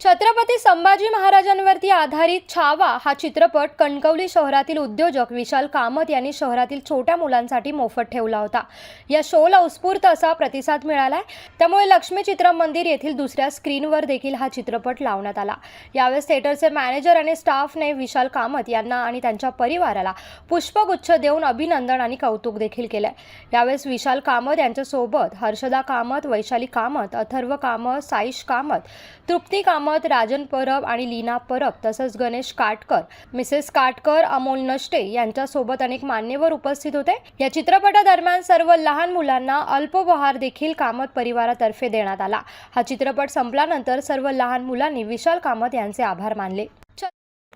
छत्रपती संभाजी महाराजांवरती आधारित छावा हा चित्रपट कणकवली शहरातील उद्योजक विशाल कामत यांनी शहरातील छोट्या मुलांसाठी मोफत ठेवला होता. या शोला उत्स्फूर्त असा प्रतिसाद मिळालाय. त्यामुळे लक्ष्मी चित्र मंदिर येथील दुसऱ्या स्क्रीनवर देखील हा चित्रपट लावण्यात आला. यावेळेस थिएटरचे मॅनेजर आणि स्टाफने विशाल कामत यांना आणि त्यांच्या परिवाराला पुष्पगुच्छ देऊन अभिनंदन आणि कौतुक देखील केलंय. यावेळेस विशाल कामत यांच्यासोबत हर्षदा कामत वैशाली कामत अथर्व कामत साईश कामत तृप्ती कामत राजन परब आणि लीना परब तसंच गणेश काटकर मिसेस काटकर अमोल नष्टे यांच्यासोबत अनेक मान्यवर उपस्थित होते. या चित्रपटादरम्यान सर्व लहान मुलांना अल्पोपहार देखील कामत परिवारातर्फे देण्यात आला. हा चित्रपट संपल्यानंतर सर्व लहान मुलांनी विशाल कामत यांचे आभार मानले.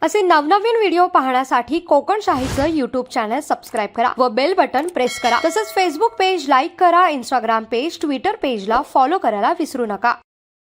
असे नवनवीन व्हिडिओ पाहण्यासाठी कोकण शाहीचं युट्यूब चॅनल सबस्क्राईब करा व बेल बटन प्रेस करा. तसंच फेसबुक पेज लाईक करा इंस्टाग्राम पेज ट्विटर पेजला फॉलो करायला विसरू नका.